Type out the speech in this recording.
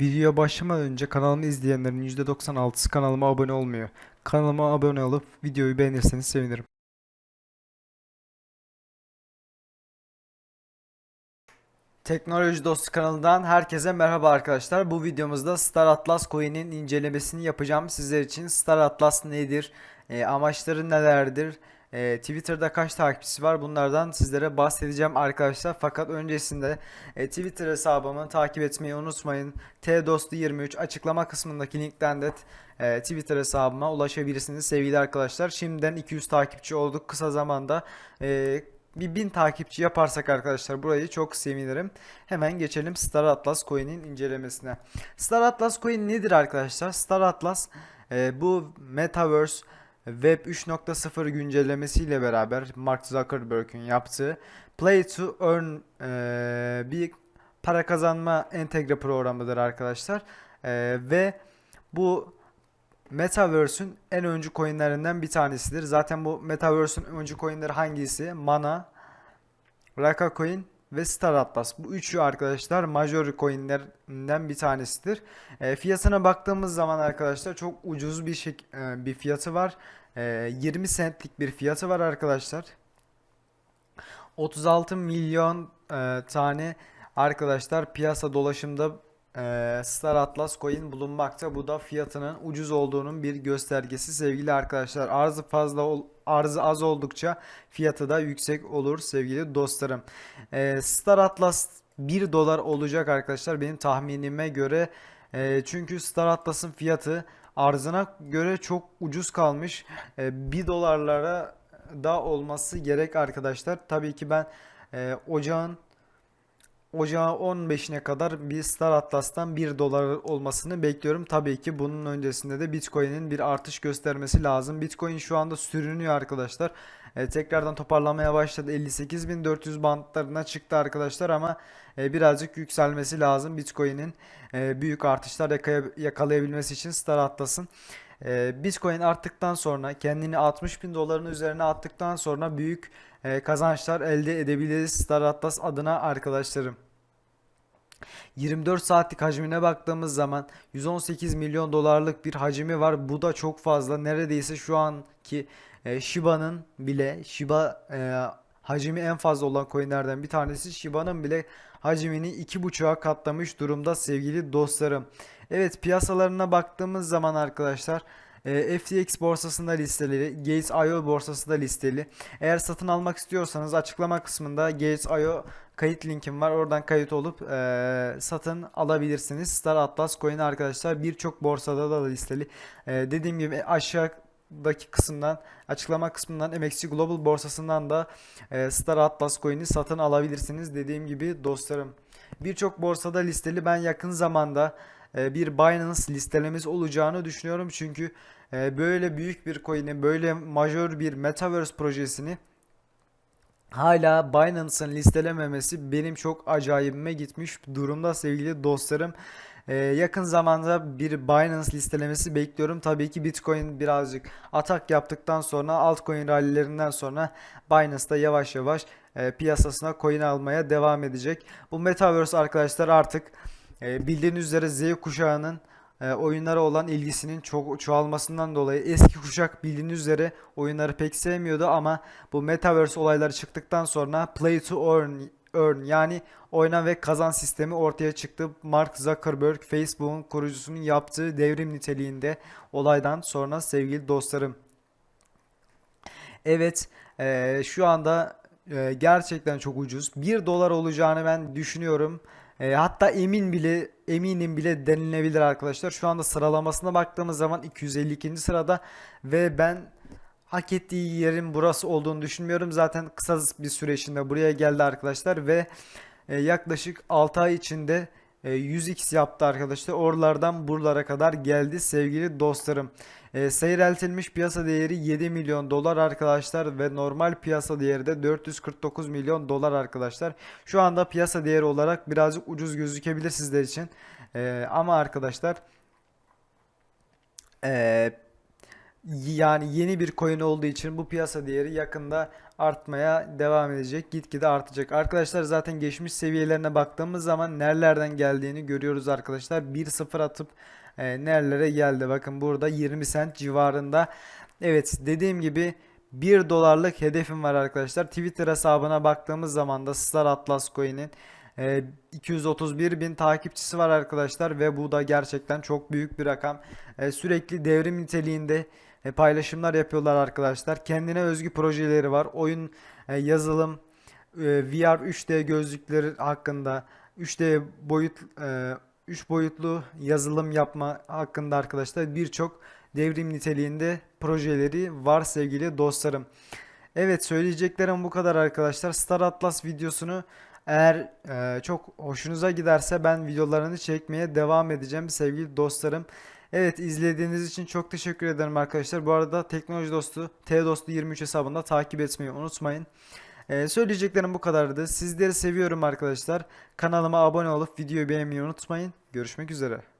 Videoya başlamadan önce kanalımı izleyenlerin %96'sı kanalıma abone olmuyor. Kanalıma abone olup videoyu beğenirseniz sevinirim. Teknoloji Dostu kanalından herkese merhaba arkadaşlar. Bu videomuzda Star Atlas Coin'in incelemesini yapacağım sizler için. Star Atlas nedir? E, amaçları nelerdir? E, Twitter'da kaç takipçisi var? Bunlardan sizlere bahsedeceğim arkadaşlar. Fakat öncesinde e, Twitter hesabımı takip etmeyi unutmayın. tdostu23 açıklama kısmındaki linkten de e, Twitter hesabıma ulaşabilirsiniz sevgili arkadaşlar. Şimdiden 200 takipçi olduk kısa zamanda. E, bir 1000 takipçi yaparsak arkadaşlar burayı çok sevinirim. Hemen geçelim Star Atlas Coin'in incelemesine. Star Atlas Coin nedir arkadaşlar? Star Atlas e, bu Metaverse Web 3.0 güncellemesiyle beraber Mark Zuckerberg'ün yaptığı Play to Earn e, bir para kazanma entegre programıdır arkadaşlar. E, ve bu Metaverse'ün en öncü coinlerinden bir tanesidir. Zaten bu Metaverse'ün öncü coinleri hangisi? Mana, Raka Coin ve Star Atlas. Bu üçü arkadaşlar major coinlerinden bir tanesidir. E, fiyatına baktığımız zaman arkadaşlar çok ucuz bir şey, e, bir fiyatı var. E, 20 centlik bir fiyatı var arkadaşlar. 36 milyon e, tane arkadaşlar piyasa dolaşımda e, Star Atlas coin bulunmakta. Bu da fiyatının ucuz olduğunun bir göstergesi sevgili arkadaşlar. Arzı fazla ol, arzı az oldukça fiyatı da yüksek olur sevgili dostlarım. E, Star Atlas 1 dolar olacak arkadaşlar benim tahminime göre. Çünkü Star Atlas'ın fiyatı arzına göre çok ucuz kalmış. E, 1 dolarlara da olması gerek arkadaşlar. Tabii ki ben e, ocağın Ocağın 15'ine kadar bir Star Atlas'tan 1 dolar olmasını bekliyorum. Tabii ki bunun öncesinde de Bitcoin'in bir artış göstermesi lazım. Bitcoin şu anda sürünüyor arkadaşlar. E, tekrardan toparlamaya başladı. 58.400 bantlarına çıktı arkadaşlar ama e, birazcık yükselmesi lazım. Bitcoin'in e, büyük artışlar yakalayabilmesi için Star Atlas'ın. E, Bitcoin arttıktan sonra kendini 60 bin doların üzerine attıktan sonra büyük e, kazançlar elde edebiliriz Star Atlas adına arkadaşlarım. 24 saatlik hacmine baktığımız zaman 118 milyon dolarlık bir hacmi var. Bu da çok fazla. Neredeyse şu anki e, Shiba'nın bile Shiba e, hacmi en fazla olan coinlerden bir tanesi. Shiba'nın bile hacmini 2.5'a katlamış durumda sevgili dostlarım. Evet piyasalarına baktığımız zaman arkadaşlar e, FTX borsasında listeli, Gates.io borsasında listeli. Eğer satın almak istiyorsanız açıklama kısmında Gates.io kayıt linkim var. Oradan kayıt olup e, satın alabilirsiniz. Star Atlas Coin arkadaşlar birçok borsada da listeli. E, dediğim gibi aşağıdaki kısımdan açıklama kısmından MXC Global borsasından da e, Star Atlas Coin'i satın alabilirsiniz. Dediğim gibi dostlarım birçok borsada listeli. Ben yakın zamanda bir Binance listelemesi olacağını düşünüyorum. Çünkü e, böyle büyük bir coin'i, böyle majör bir Metaverse projesini hala Binance'ın listelememesi benim çok acayibime gitmiş durumda sevgili dostlarım. E, yakın zamanda bir Binance listelemesi bekliyorum. Tabii ki Bitcoin birazcık atak yaptıktan sonra altcoin rallilerinden sonra Binance da yavaş yavaş e, piyasasına coin almaya devam edecek. Bu Metaverse arkadaşlar artık e, bildiğiniz üzere Z kuşağının e, oyunlara olan ilgisinin çok çoğalmasından dolayı eski kuşak bildiğiniz üzere oyunları pek sevmiyordu ama bu Metaverse olayları çıktıktan sonra Play to Earn Earn yani oyna ve kazan sistemi ortaya çıktı. Mark Zuckerberg Facebook'un kurucusunun yaptığı devrim niteliğinde olaydan sonra sevgili dostlarım. Evet, eee, şu anda eee, gerçekten çok ucuz. bir dolar olacağını ben düşünüyorum. Eee, hatta emin bile eminim bile denilebilir arkadaşlar. Şu anda sıralamasına baktığımız zaman 252. sırada ve ben hak ettiği yerin burası olduğunu düşünmüyorum. Zaten kısa bir süre içinde buraya geldi arkadaşlar ve e, yaklaşık 6 ay içinde e, 100x yaptı arkadaşlar. Oralardan buralara kadar geldi sevgili dostlarım. E, seyreltilmiş piyasa değeri 7 milyon dolar arkadaşlar ve normal piyasa değeri de 449 milyon dolar arkadaşlar. Şu anda piyasa değeri olarak birazcık ucuz gözükebilir sizler için. E, ama arkadaşlar e, yani yeni bir coin olduğu için bu piyasa değeri yakında artmaya devam edecek. Gitgide artacak. Arkadaşlar zaten geçmiş seviyelerine baktığımız zaman nerelerden geldiğini görüyoruz arkadaşlar. 1-0 atıp e, nerelere geldi. Bakın burada 20 sent civarında. Evet dediğim gibi 1 dolarlık hedefim var arkadaşlar. Twitter hesabına baktığımız zaman da Star Atlas Coin'in e, 231 bin takipçisi var arkadaşlar ve bu da gerçekten çok büyük bir rakam. E, sürekli devrim niteliğinde e, paylaşımlar yapıyorlar arkadaşlar. Kendine özgü projeleri var. Oyun, e, yazılım, e, VR 3D gözlükleri hakkında 3D boyut e, 3 boyutlu yazılım yapma hakkında arkadaşlar birçok devrim niteliğinde projeleri var sevgili dostlarım. Evet söyleyeceklerim bu kadar arkadaşlar. Star Atlas videosunu eğer e, çok hoşunuza giderse ben videolarını çekmeye devam edeceğim sevgili dostlarım. Evet izlediğiniz için çok teşekkür ederim arkadaşlar. Bu arada Teknoloji Dostu T Dostu 23 hesabında takip etmeyi unutmayın. E, söyleyeceklerim bu kadardı. Sizleri seviyorum arkadaşlar. Kanalıma abone olup videoyu beğenmeyi unutmayın. Görüşmek üzere.